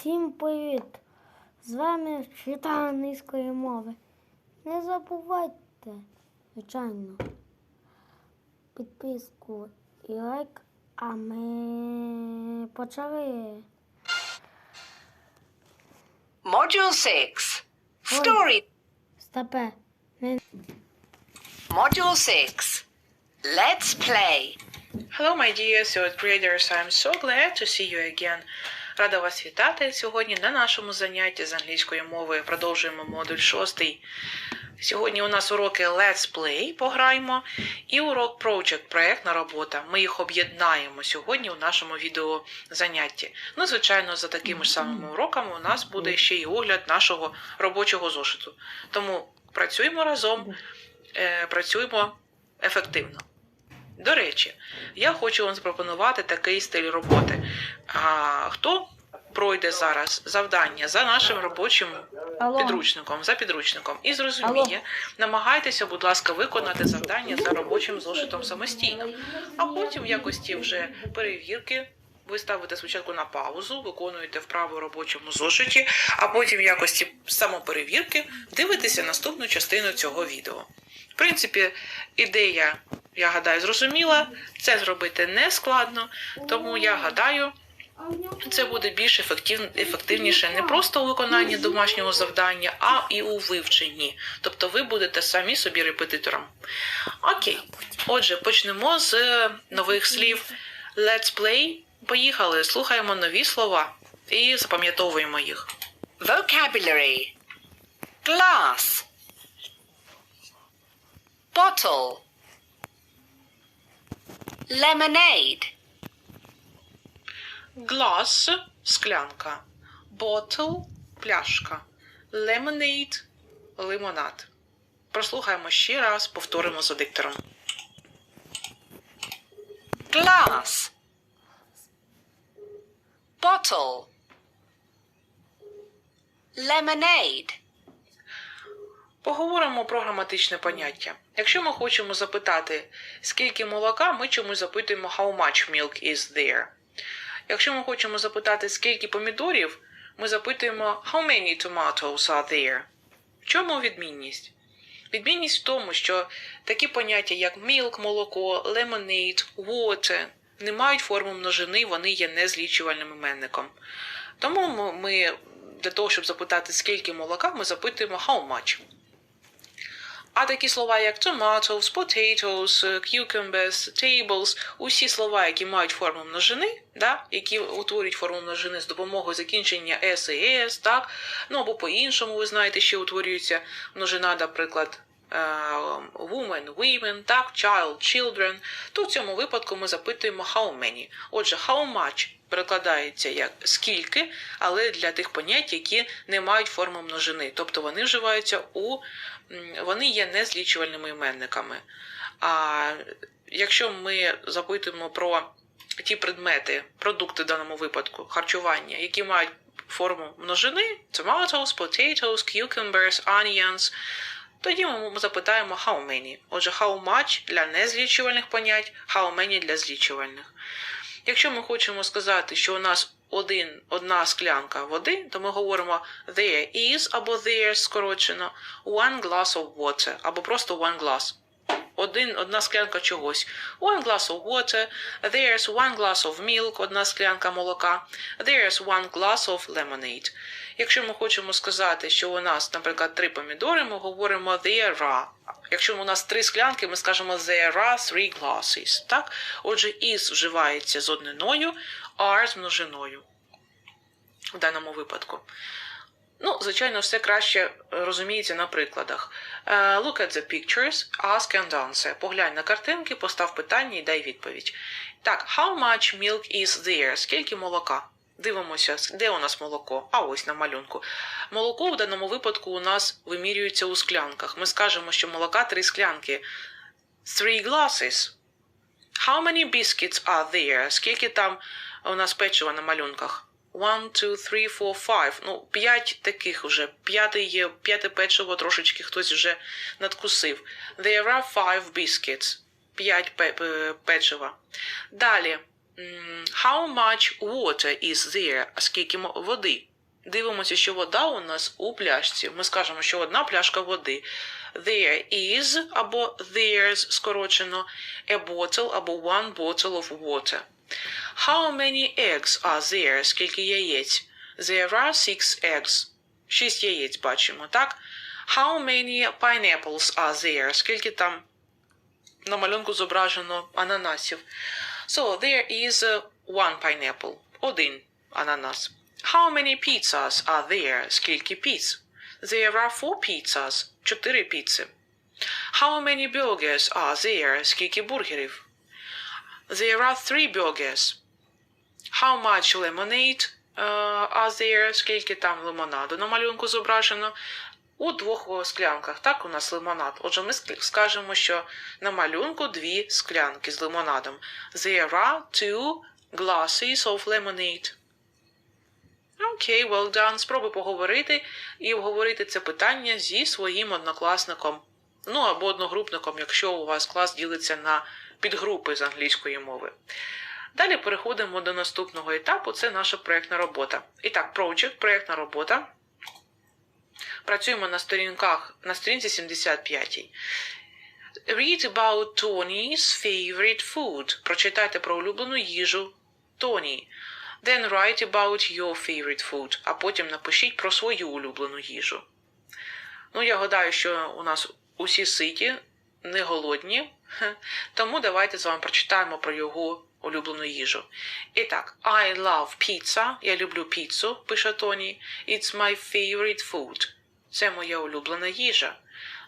Всім привіт! З вами вчитель англійської мови. Не забувайте, звичайно, підписку і лайк, а ми почали. Module 6. Story. Стопе. Не... Module 6. Let's play. Hello, my dear third graders. I'm so glad to see you again. Рада вас вітати сьогодні на нашому занятті з англійської мови. Продовжуємо модуль 6. Сьогодні у нас уроки Let's Play, пограємо, і урок Project, проєктна робота. Ми їх об'єднаємо сьогодні у нашому відеозанятті. Ну, звичайно, за такими ж самими уроками у нас буде ще й огляд нашого робочого зошиту. Тому працюємо разом, е, працюємо ефективно. До речі, я хочу вам запропонувати такий стиль роботи. А, хто пройде зараз завдання за нашим робочим Алло. підручником, за підручником і зрозуміє, намагайтеся, будь ласка, виконати завдання за робочим зошитом самостійно. А потім в якості вже перевірки ви ставите спочатку на паузу, виконуєте вправу в робочому зошиті, а потім в якості самоперевірки дивитеся наступну частину цього відео. В принципі, ідея, я гадаю, зрозуміла. Це зробити не складно, тому я гадаю, це буде більш ефектив, ефективніше не просто у виконанні домашнього завдання, а і у вивченні. Тобто ви будете самі собі репетитором. Окей. Отже, почнемо з е, нових слів. Let's play. Поїхали, слухаємо нові слова і запам'ятовуємо їх. Vocabulary. Glass. Bottle. Lemonade. Glass – склянка. Bottle – пляшка. Lemonade – лимонад. Прослухаємо ще раз, повторимо за диктором. Glass. Bottle. Lemonade. Поговоримо про граматичне поняття. Якщо ми хочемо запитати, скільки молока, ми чомусь запитуємо how much milk is there. Якщо ми хочемо запитати, скільки помідорів, ми запитуємо how many tomatoes are there. В чому відмінність? Відмінність в тому, що такі поняття, як milk, молоко, lemonade, water, не мають форми множини, вони є незлічувальним іменником. Тому ми- для того, щоб запитати, скільки молока, ми запитуємо how much. А такі слова, як tomatoes, potatoes, е, cucumbers, tables, усі слова, які мають форму множини, да, які утворюють форму множини з допомогою закінчення s і s, так, ну або по-іншому, ви знаєте, ще утворюється множина, наприклад, е, woman, women, так, child, children, то в цьому випадку ми запитуємо how many. Отже, how much перекладається як скільки, але для тих понять, які не мають форми множини, тобто вони вживаються у вони є незлічувальними іменниками. А якщо ми запитуємо про ті предмети, продукти в даному випадку, харчування, які мають форму множини, tomatoes, potatoes, cucumbers, onions, тоді ми запитаємо how many. Отже, how much для незлічувальних понять, how many для злічувальних. Якщо ми хочемо сказати, що у нас один, одна склянка води, то ми говоримо there is або there скорочено one glass of water або просто one glass. Один, одна склянка чогось. One glass of water, there's one glass of milk, одна склянка молока, there's one glass of lemonade. Якщо ми хочемо сказати, що у нас, наприклад, три помідори, ми говоримо there are. Якщо у нас три склянки, ми скажемо there are three glasses. Так? Отже, is вживається з одниною, are з множиною в даному випадку. Ну, звичайно, все краще розуміється на прикладах. Е, Look at the pictures, ask and answer. Поглянь на картинки, постав питання і дай відповідь. Так, how much milk is there? Скільки молока? Дивимося, де у нас молоко? А ось на малюнку. Молоко в даному випадку у нас вимірюється у склянках. Ми скажемо, що молока три склянки. Three glasses. How many biscuits are there? Скільки там у нас печива на малюнках? One, two, three, four, five. Ну, п'ять таких вже. П'яте є, п'яте печиво трошечки хтось вже надкусив. There are five biscuits. П'ять пе- пе- печива. Далі. How much water is there? Скільки води? Дивимося, що вода у нас у пляшці. Ми скажемо, що одна пляшка води. There is або there's скорочено a bottle або one bottle of water. How many eggs are there? Скільки яєць? There are six eggs. Шість яєць бачимо, так? How many pineapples are there? Скільки там на малюнку зображено ананасів? So there is uh, one pineapple. Один ананас. How many pizzas are there? Скільки піц? There are four pizzas. Чотири піци. How many burgers are there? Скільки бургерів? There are three burgers. How much lemonade uh, are there? Скільки там лимонаду на малюнку зображено? У двох склянках. Так, у нас лимонад. Отже, ми скажемо, що на малюнку дві склянки з лимонадом. There are two glasses of lemonade. Окей, well done. Спробуй поговорити і обговорити це питання зі своїм однокласником. Ну або одногрупником, якщо у вас клас ділиться на підгрупи з англійської мови. Далі переходимо до наступного етапу це наша проєктна робота. І так, project, проєктна робота. Працюємо на сторінках на сторінці 75. Read about Tony's favorite food. Прочитайте про улюблену їжу Тоні. Then write about your favorite food. А потім напишіть про свою улюблену їжу. Ну, я гадаю, що у нас усі ситі, не голодні. Тому давайте з вами прочитаємо про його улюблену їжу. І так, I love pizza. Я люблю піцу, пише Тоні. It's my favorite food. Це моя улюблена їжа.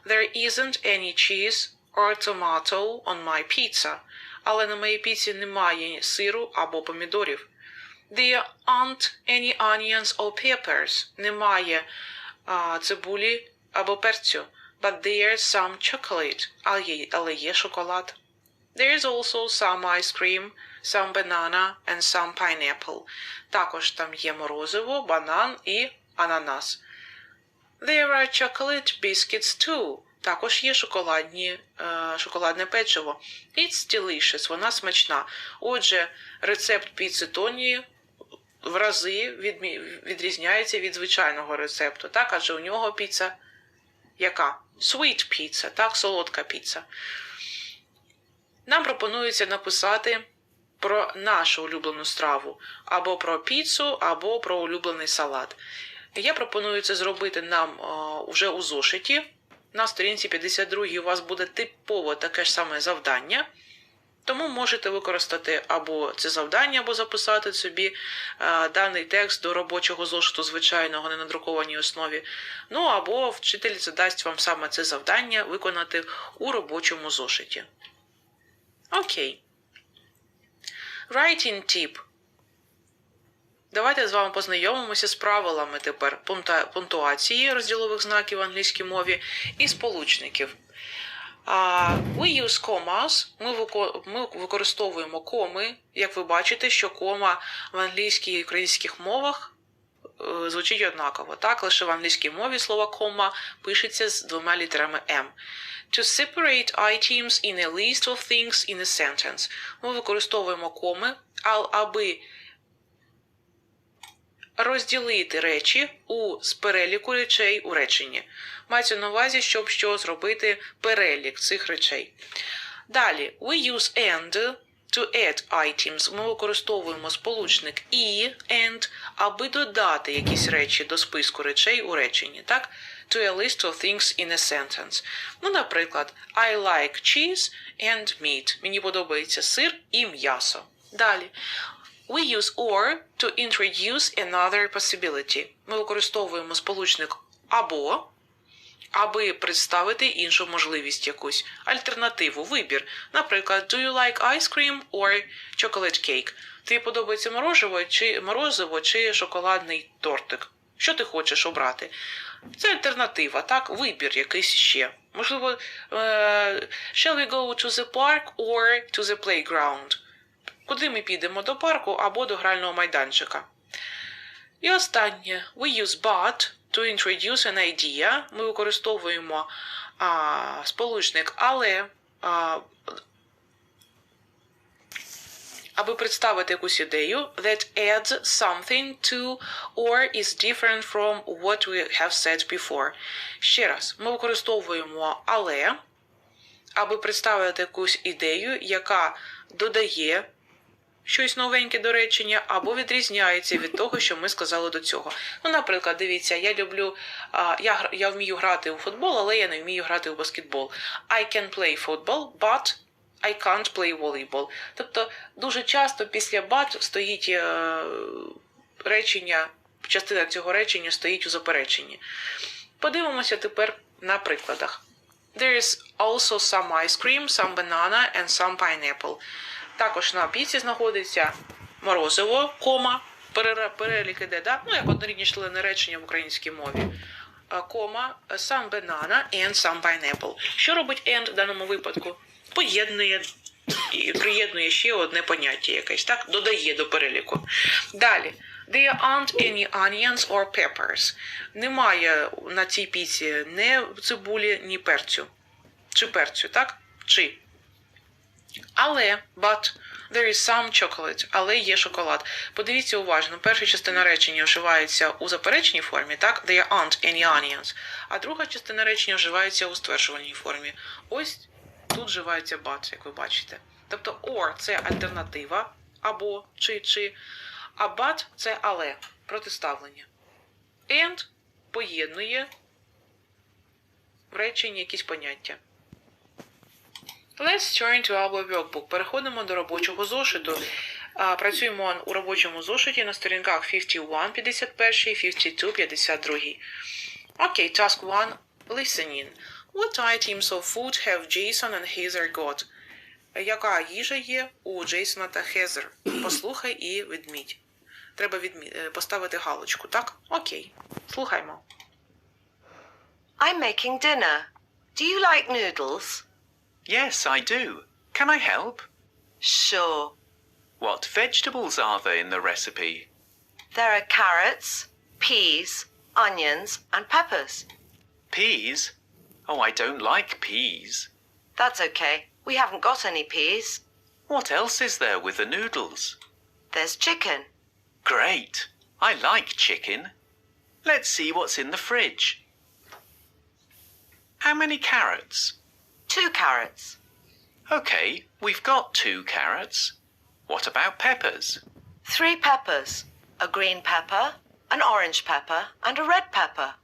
There isn't any cheese or tomato on my pizza. Але на моїй піці немає сиру або помідорів. There aren't any onions or peppers. Немає а, цибулі або перцю. But there's some chocolate. Але є, шоколад. There's also some ice cream, some banana and some pineapple. Також там є морозиво, банан і ананас. There are chocolate biscuits too. Також є шоколадні, е, шоколадне печиво. It's delicious, вона смачна. Отже, рецепт піци Тоні в рази відрізняється від звичайного рецепту, так? Адже у нього піца яка? Sweet pizza, так, солодка піца. Нам пропонується написати про нашу улюблену страву, або про піцу, або про улюблений салат. Я пропоную це зробити нам е, вже у зошиті. На сторінці 52 у вас буде типово таке ж саме завдання. Тому можете використати або це завдання, або записати собі е, даний текст до робочого зошиту звичайного на надрукованій основі. Ну або вчитель задасть вам саме це завдання виконати у робочому зошиті. Окей. Writing tip. Давайте з вами познайомимося з правилами тепер пунктуації розділових знаків в англійській мові і сполучників. We use commas. Ми, використовуємо коми. Як ви бачите, що кома в англійській і українських мовах е, звучить однаково. Так, лише в англійській мові слово кома пишеться з двома літерами М. To separate items in a list of things in a sentence. Ми використовуємо коми, аби розділити речі у з переліку речей у реченні. Мається на увазі, щоб що зробити перелік цих речей. Далі, we use and to add items. Ми використовуємо сполучник і and, аби додати якісь речі до списку речей у реченні. Так? To a list of things in a sentence. Ну, наприклад, I like cheese and meat. Мені подобається сир і м'ясо. Далі. We use or to introduce another possibility. Ми використовуємо сполучник або, аби представити іншу можливість якусь, альтернативу, вибір. Наприклад, do you like ice cream or chocolate cake? Тобі подобається морозиво чи, морозиво чи шоколадний тортик? Що ти хочеш обрати? Це альтернатива, так? Вибір якийсь ще. Можливо, е, shall we go to the park or to the playground? Куди ми підемо до парку або до грального майданчика. І останнє. We use but to introduce an idea. Ми використовуємо а, сполучник але. А, аби представити якусь ідею that adds something to or is different from what we have said before. Ще раз, ми використовуємо але, аби представити якусь ідею, яка додає щось новеньке до речення або відрізняється від того, що ми сказали до цього. Ну, наприклад, дивіться, я люблю, а, я, я вмію грати у футбол, але я не вмію грати у баскетбол. I can play football, but I can't play volleyball. Тобто дуже часто після but стоїть е, речення, частина цього речення стоїть у запереченні. Подивимося тепер на прикладах. There is also some ice cream, some banana and some pineapple. Також на піці знаходиться морозиво, кома, перелік іде, да? ну як однорідні члени речення в українській мові. Е, Кома, some banana and some pineapple. Що робить and в даному випадку? Поєднує і приєднує ще одне поняття якесь, так? Додає до переліку. Далі. There aren't any onions or peppers. Немає на цій піці ні цибулі, ні перцю. Чи перцю, так? Чи. Але, but, there is some chocolate, але є шоколад. Подивіться уважно, перша частина речення вживається у запереченій формі, так? There aren't any onions. А друга частина речення вживається у стверджувальній формі. Ось тут вживається but, як ви бачите. Тобто or це альтернатива, або чи чи, а but це але, протиставлення. And поєднує в реченні якісь поняття. Let's turn to our workbook. Переходимо до робочого зошиту. Працюємо у робочому зошиті на сторінках 51, 51, 52, 52. Окей, task 1. Listening. What items of food have Jason and Heather got? Яка їжа є у Джейсона та Хезер? Послухай і відміть. Треба відмі... е, поставити галочку, так? Окей. Слухаймо. I'm making dinner. Do you like noodles? Yes, I do. Can I help? Sure. What vegetables are there in the recipe? There are carrots, peas, onions, and peppers. Peas? Oh, I don't like peas. That's okay. We haven't got any peas. What else is there with the noodles? There's chicken. Great. I like chicken. Let's see what's in the fridge. How many carrots? Two carrots. Okay, we've got two carrots. What about peppers? Three peppers. A green pepper, an orange pepper, and a red pepper.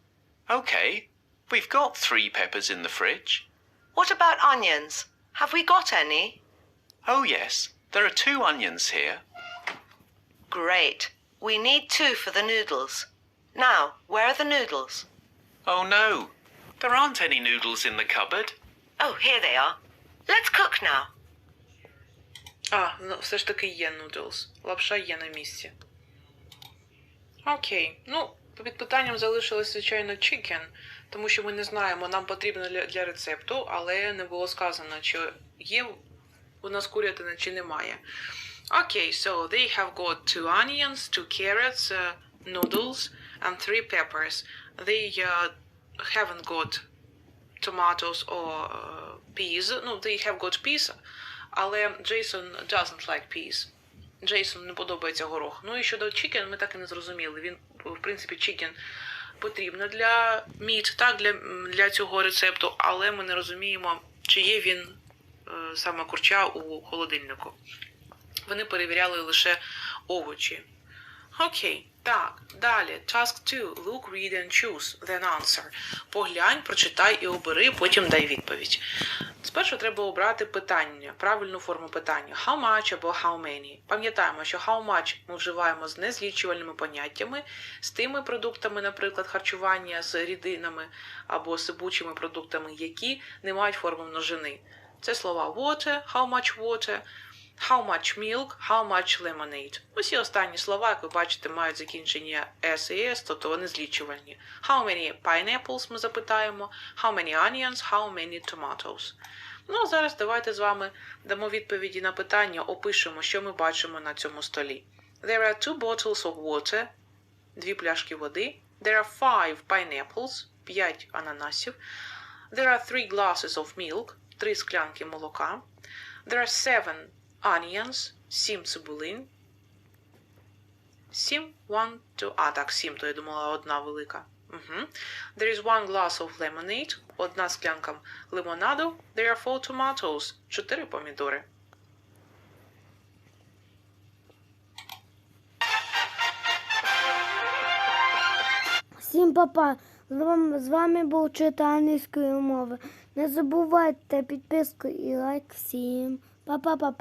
Okay, we've got three peppers in the fridge. What about onions? Have we got any? Oh, yes, there are two onions here. Great. We need two for the noodles. Now, where are the noodles? Oh no, there aren't any noodles in the cupboard. Oh, here they are. Let's cook now. А, ну все ж таки є noodles. Лапша є на місці. Окей. Ну, під питанням залишилось, звичайно, chicken, тому що ми не знаємо, нам потрібно для, для рецепту, але не було сказано, чи є у нас курятина, чи немає. Окей, so they have got two onions, two carrots, uh, noodles, and three peppers. They uh, haven't got tomatoes or uh, peas. Ну, they have got peas, але Джейсон doesn't like peas. Джейсон не подобається горох. Ну і щодо chicken, ми так і не зрозуміли. Він, в принципі, chicken потрібно для meat, так, для, для цього рецепту, але ми не розуміємо, чи є він е, саме курча у холодильнику. Вони перевіряли лише овочі. Окей, так, далі. Task 2. Look, read and choose, then answer. Поглянь, прочитай і обери, потім дай відповідь. Спершу треба обрати питання, правильну форму питання. How much або how many. Пам'ятаємо, що how much ми вживаємо з незлічувальними поняттями, з тими продуктами, наприклад, харчування з рідинами або сипучими продуктами, які не мають форми множини. Це слова water, how much water, How much milk, how much lemonade. Усі останні слова, як ви бачите, мають закінчення S і S, тобто вони злічувальні. How many pineapples ми запитаємо, how many onions, how many tomatoes. Ну, а зараз давайте з вами дамо відповіді на питання, опишемо, що ми бачимо на цьому столі. There are two bottles of water, дві пляшки води. There are five pineapples, п'ять ананасів. There are three glasses of milk, три склянки молока. There are seven onions, Сім цибулин. Сім, one, two. А, так, сім, то я думала одна велика. Угу. There is one glass of lemonade. Одна склянка лимонаду. There are four tomatoes. Чотири помідори. Всім папа. З вами, був вчитель англійської мови. Не забувайте підписку і лайк всім. Па-па-па-па.